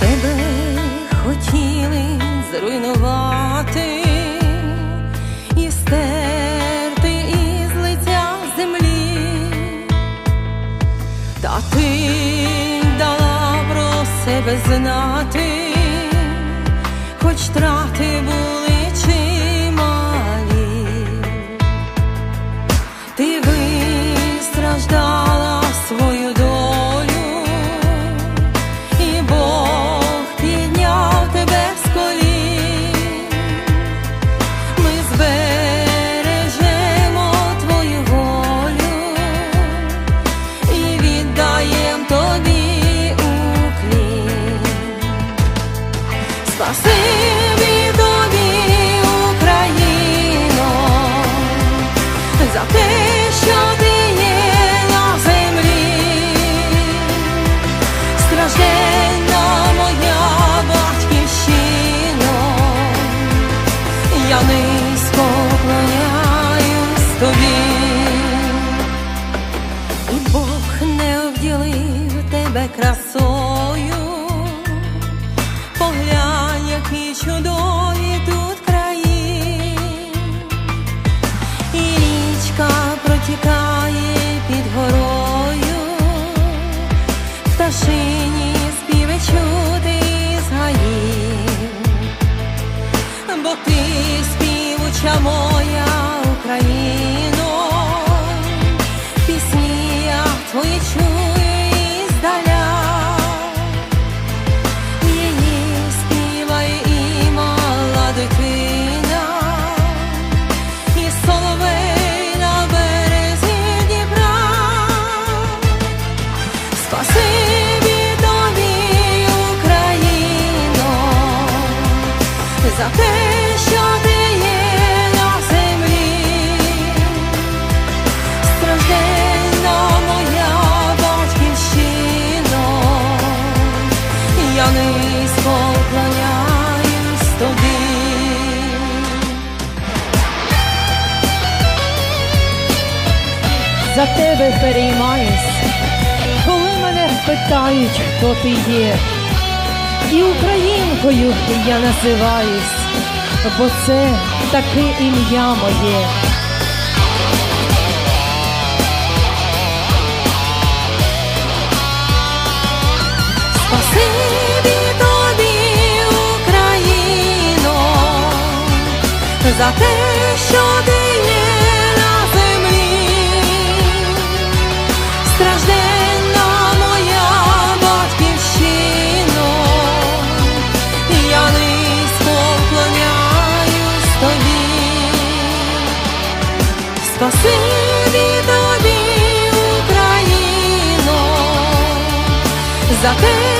Тебе хотіли зруйнувати і із лиця землі, та ти себе знати, хоч трати були я низько клоняюсь тобі, і Бог не обділив тебе красою. Поглянь, які чудові тут краї, і річка протікає під горою, пташині ти співуча моя Україно, пісні я твої чую іздаля. Її співає і мала дитина, і соловей на березі Дніпра. Спасибі низько вклоняюсь тобі. за тебе переймаюсь, коли мене питають, хто ти є. І українкою я називаюсь, бо це таке ім'я моє. За те, що ти є на землі, стражденна моя батьківщино, я низько вклоняюсь тобі. Спасибі тобі, Україно, за те,